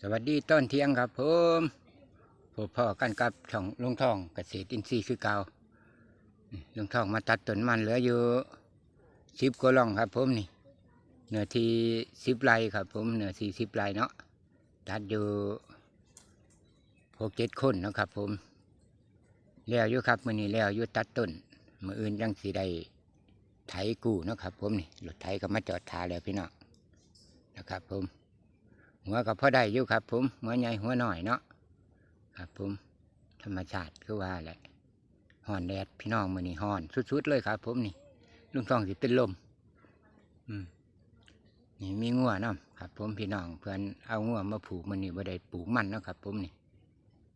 สวัสดีต้นเที่ยงครับผมพบพ่อกันกับช่องลุงทองเกษตรอินทรีย์คือเก่าลุงทองมาตัดต้นมันเหลืออยู่สิบกว่าล่องครับผมนี่เนื้อที่สิบไร่ครับผมเนื้อที่สิบไร่เนาะตัดอยู่หกเจ็ดคนนะครับผมแล้วอยู่ครับมือนี้แล้วอยู่ตัดต้นมืออื่นยังสีได้ไถกูเนะครับผมนี่รถไถก็มาจอดทาแล้วพี่น้องนะครับผม หัวก็พอได้อยู่ครับผมหัวใหญ่หัวหน่อยเนาะครับผมธรรมชาติคือว่าแหละห่อนแดดพี่น้องมือนี่ห่อนสุดๆเลยครับ ผมนี่ลุงทองสิเป็นลมอืมนี่มีงัวเนาะครับ ผมพี่น้องเพื่อนเอางัวมาผูกมันนี่บ่ได้ปลูกมันเนาะครับ ผมนี่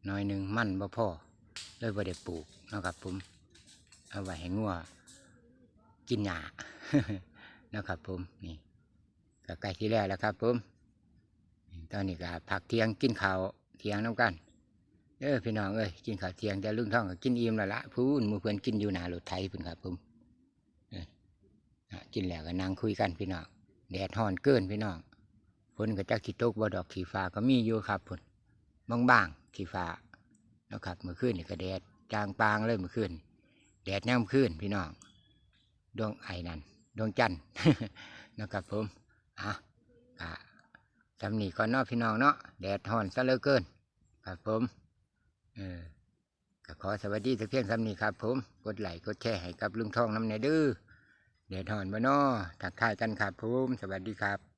น้อยหนึ่งมันบ่พอเลยบ่ได้ปลูกเนาะครับผมเอาไว้ให้งัวกินหญ้าเนาะครับผมนี่ก็ใกล้ที่แล้วแล้วครับผม ตอนนี้ก็พักเที่ยงกินข้าวเที่ยงน้ำกันเออพี่น้องเอ้ยกินข้าวเที่ยงแต่ลุงท่องก็กินอิ่มแล้วละพูนหมูเพื่อนกินอยู่หนารถไทยเพิ่นครับผมกินแล้วก็นั่งคุยกันพี่น้องแดดฮ้อนเกินพี่น้องฝนก็จักขี้ตกบ่ดอกขีฟ้าก็มีอยู่ครับพุ่นบางขีฟ้าแล้วครับเมื่อคืนนี่ก็แดดจางปางเลยเมื่อคืนแดดย่ำคืนพี่น้องดวงไอ้นั่นดวงจันทร์นะครับผมอะ สำนีก่อนเนาะพี่น้องเนาะแดดห้อนซะเหลือเกิน ครับผม เออก็ขอสวัสดีสักเพียงสำนีครับ ผม กดไลค์กดแชร์ให้กับลุงทองน้ำเนเดื้อแดดห้อนบ่นาะทักทายกันครับผม สวัสดีครับ